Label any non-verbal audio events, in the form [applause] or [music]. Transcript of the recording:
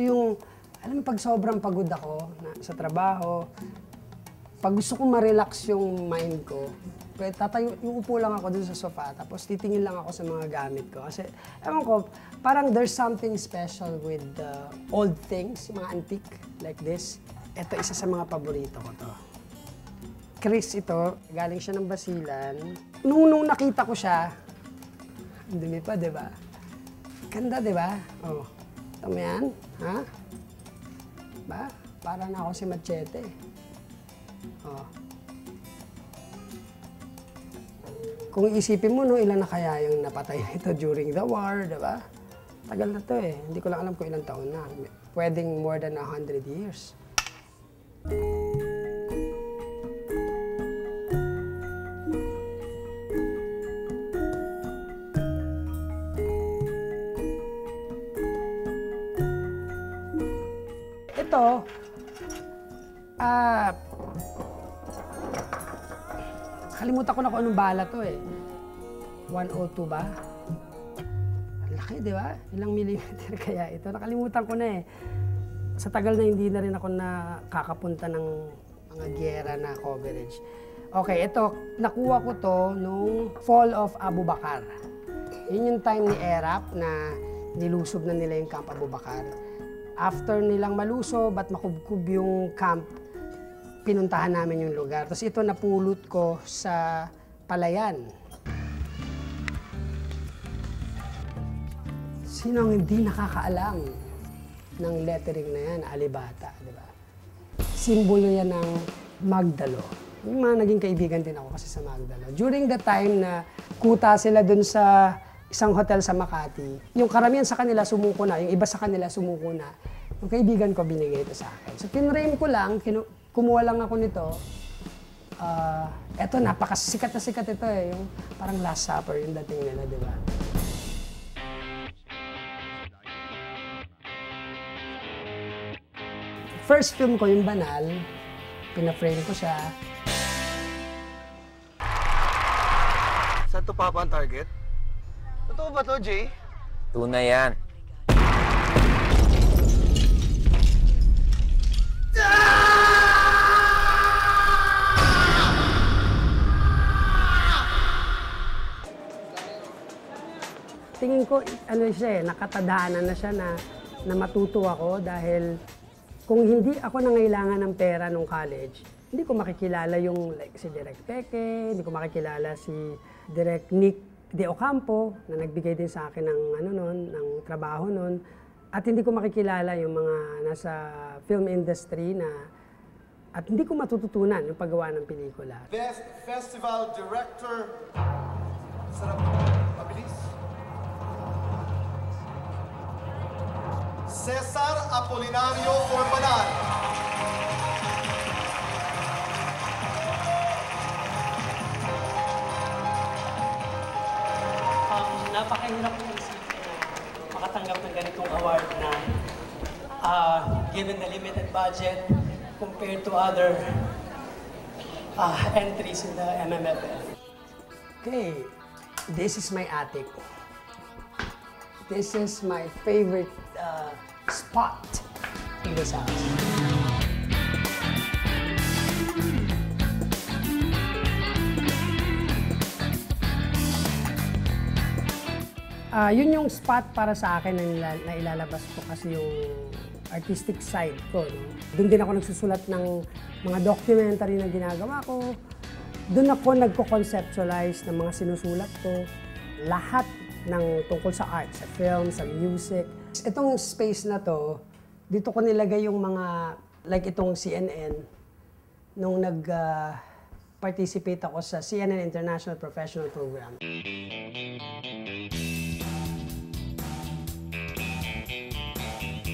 yung, alam mo, pag sobrang pagod ako na, sa trabaho, pag gusto kong ma-relax yung mind ko, pwede tatayo, uupo lang ako dun sa sofa, tapos titingin lang ako sa mga gamit ko. Kasi, ewan ko, parang there's something special with uh, old things, yung mga antique like this. Ito, isa sa mga paborito ko to. Chris ito, galing siya ng Basilan. Nung, nung nakita ko siya, ang dumi pa, di ba? Ganda, di ba? Oh. Ito mo yan? Ha? Ba? Para na ako si Machete. Oh. Kung isipin mo, no, ilan na kaya yung napatay nito during the war, di ba? Tagal na to eh. Hindi ko lang alam kung ilang taon na. Pwedeng more than 100 years. Ito, ah, kalimutan ko na kung anong bala to eh. 102 ba? Laki, di ba? Ilang millimeter [laughs] kaya ito. Nakalimutan ko na eh. Sa tagal na hindi na rin ako nakakapunta ng mga giyera na coverage. Okay, ito, nakuha ko to nung Fall of Abu Bakar. Yun yung time ni Erap na nilusob na nila yung Camp Abu Bakar. After nilang malusob at makubkub yung camp, pinuntahan namin yung lugar. Tapos ito napulot ko sa Palayan. Sino ang hindi nakakaalam ng lettering na yan, Alibata, di ba? Simbolo yan ng Magdalo. Yung mga naging kaibigan din ako kasi sa Magdalo. During the time na kuta sila dun sa isang hotel sa Makati, yung karamihan sa kanila sumuko na, yung iba sa kanila sumuko na. Yung kaibigan ko binigay ito sa akin. So kinrame ko lang, kinu- kumuha lang ako nito. Ah, eto, napakasikat na sikat ito eh. Yung parang Last Supper yung dating nila, di ba? First film ko, yung Banal, pina-frame ko siya. Saan to papa ang target? Totoo ba to, Jay? Tunay yan. tingin ko, ano siya eh, nakatadhana na siya na, na matuto ako dahil kung hindi ako nangailangan ng pera nung college, hindi ko makikilala yung like, si Direk Peke, hindi ko makikilala si Direk Nick De Ocampo na nagbigay din sa akin ng ano nun, ng trabaho nun. At hindi ko makikilala yung mga nasa film industry na at hindi ko matututunan yung paggawa ng pelikula. Best Festival Director. Sarap. Mabilis. Cesar Apolinario Forbanal. Napakahirap kong isipin na makatanggap ng ganitong award na uh, given the limited budget compared to other uh, entries in the MMFF. Okay, this is my attic. This is my favorite uh, spot in this house. Ah, yun yung spot para sa akin na, nila- na ilalabas ko kasi yung artistic side ko. No? Doon din ako nagsusulat ng mga documentary na ginagawa ko. Doon ako nagko-conceptualize ng mga sinusulat ko. Lahat ng tungkol sa art, sa film, sa music. Itong space na to, dito ko nilagay yung mga, like itong CNN, nung nag, ah, participate ako sa CNN International Professional Program.